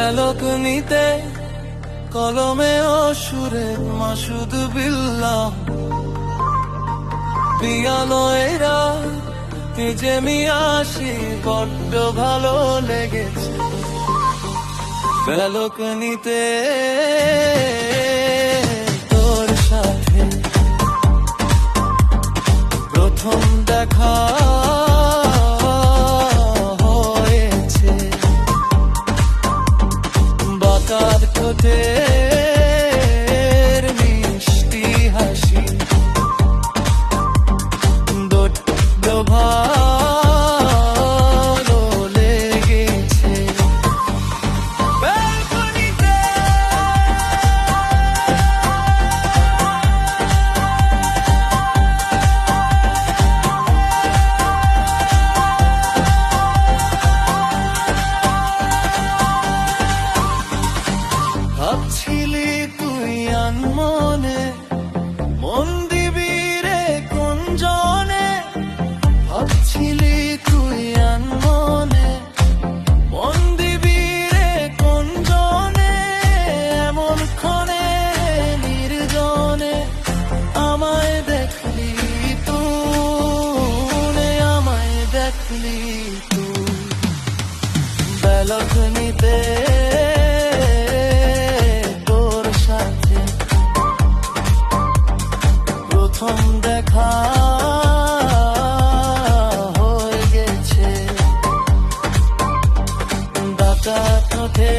ব্যালকনিতে কলমে অসুরে মাসুদ বিল্লাহ পিয়ানো এরা যে মিয়াসি বড্ড ভালো লেগেছে। ব্যালকনিতে তোর সাথে প্রথম দেখা take আনমনে মন দিবি রে কোন জনে ভাবছিলি তুই আনমনে। মন দিবি রে কোন জনে এমন ক্ষণে নির্জনে, আমায় দেখলি তুই, আমায় দেখলি তুই। ব্যালকনিতে প্রথম দেখা হয়ে গেছে। ডাকা ঠোঁটে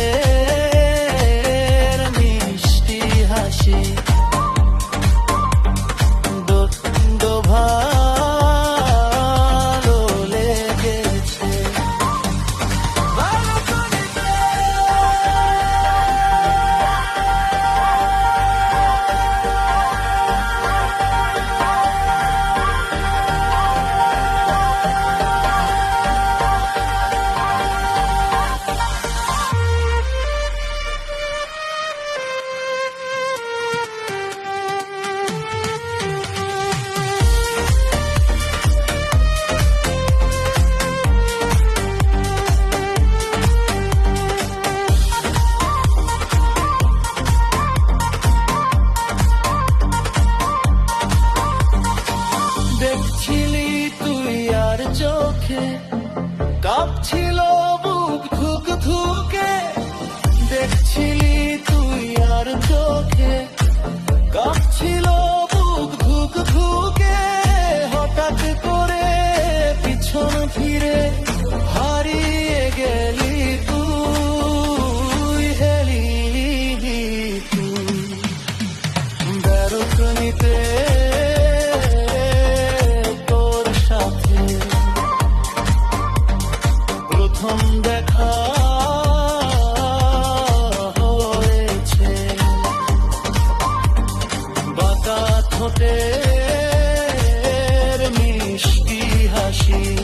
দেখে কাঁপছিল বুক ধুক ধুকে। দেখছিলি তুই আর চোখে কাঁপছিল বুক ধুক ধুকে। হঠাৎ করে পিছন ফিরে প্রথম দেখা হয়েছে। বাতা ঠোঁটে মিষ্টি হাসি।